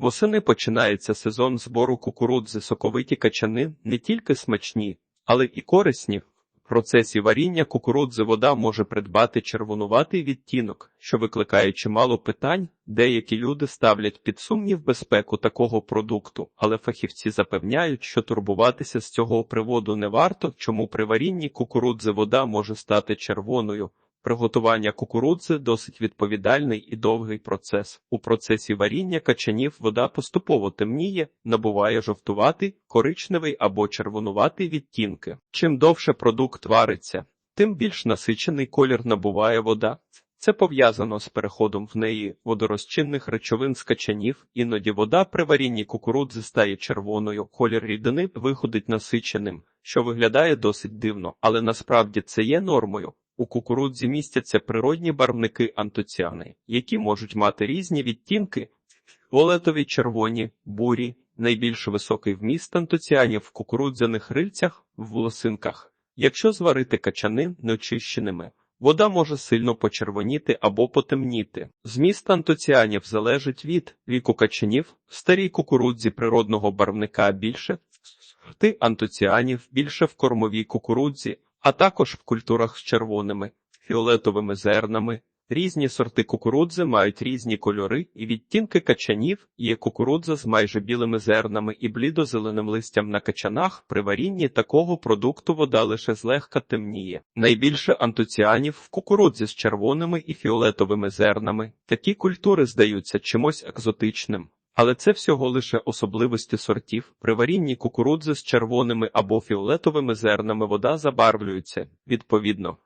Восени починається сезон збору кукурудзи. Соковиті качани не тільки смачні, але і корисні. В процесі варіння кукурудзи вода може придбати червонуватий відтінок, що викликає чимало питань. Деякі люди ставлять під сумнів безпеку такого продукту, але фахівці запевняють, що турбуватися з цього приводу не варто, чому при варінні кукурудзи вода може стати червоною. Приготування кукурудзи досить відповідальний і довгий процес. У процесі варіння качанів вода поступово темніє, набуває жовтуватий, коричневий або червонуватий відтінки. Чим довше продукт вариться, тим більш насичений колір набуває вода. Це пов'язано з переходом в неї водорозчинних речовин з качанів, іноді вода при варінні кукурудзи стає червоною, колір рідини виходить насиченим, що виглядає досить дивно, але насправді це є нормою. У кукурудзі містяться природні барвники антоціани, які можуть мати різні відтінки: фіолетові, червоні, бурі, найбільш високий вміст антоціанів в кукурудзяних рильцях, в волосинках. Якщо зварити качани неочищеними, вода може сильно почервоніти або потемніти. Зміст антоціанів залежить від віку качанів, в старій кукурудзі природного барвника більше, сорти антоціанів більше в кормовій кукурудзі а також в культурах з червоними, фіолетовими зернами. Різні сорти кукурудзи мають різні кольори і відтінки качанів, є кукурудза з майже білими зернами і блідозеленим листям на качанах. При варінні такого продукту вода лише злегка темніє. Найбільше антоціанів в кукурудзі з червоними і фіолетовими зернами. Такі культури здаються чимось екзотичним. Але це всього лише особливості сортів. При варінні кукурудзи з червоними або фіолетовими зернами вода забарвлюється, відповідно.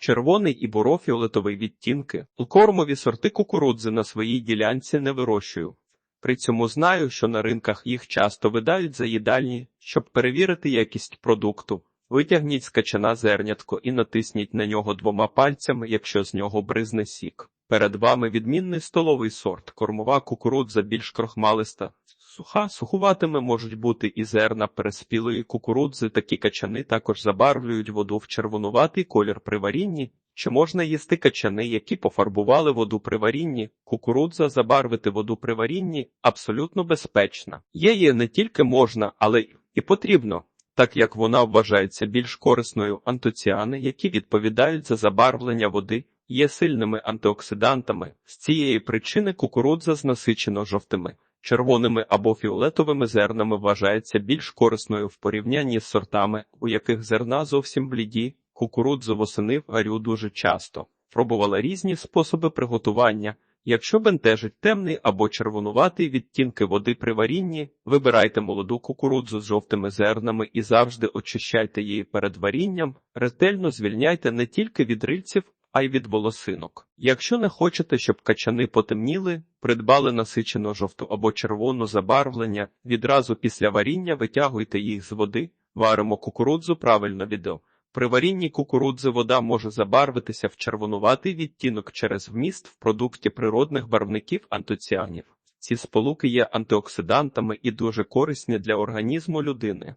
Червоний і буро-фіолетовий відтінки. Кормові сорти кукурудзи на своїй ділянці не вирощую. При цьому знаю, що на ринках їх часто видають за їдальні, щоб перевірити якість продукту. Витягніть з качана зернятко і натисніть на нього двома пальцями, якщо з нього бризне сік. Перед вами відмінний столовий сорт, кормова кукурудза більш крохмалиста. Суха, сухуватими можуть бути і зерна переспілої кукурудзи, такі качани також забарвлюють воду в червонуватий колір при варінні. Чи можна їсти качани, які пофарбували воду при варінні? Кукурудза забарвити воду при варінні абсолютно безпечна. Її не тільки можна, але і потрібно, так як вона вважається більш корисною антоціани, які відповідають за забарвлення води є сильними антиоксидантами. З цієї причини кукурудза з насичено жовтими, червоними або фіолетовими зернами вважається більш корисною в порівнянні з сортами, у яких зерна зовсім бліді. Кукурудзу восени варю дуже часто. Пробувала різні способи приготування. Якщо бентежить темний або червонуватий відтінки води при варінні, вибирайте молоду кукурудзу з жовтими зернами і завжди очищайте її перед варінням, ретельно звільняйте не тільки від рильців, а й від волосинок. Якщо не хочете, щоб качани потемніли, придбали насичено жовту або червону забарвлення, відразу після варіння витягуйте їх з води, варимо кукурудзу правильно відео. При варінні кукурудзи вода може забарвитися в червонуватий відтінок через вміст в продукті природних барвників антоціанів. Ці сполуки є антиоксидантами і дуже корисні для організму людини.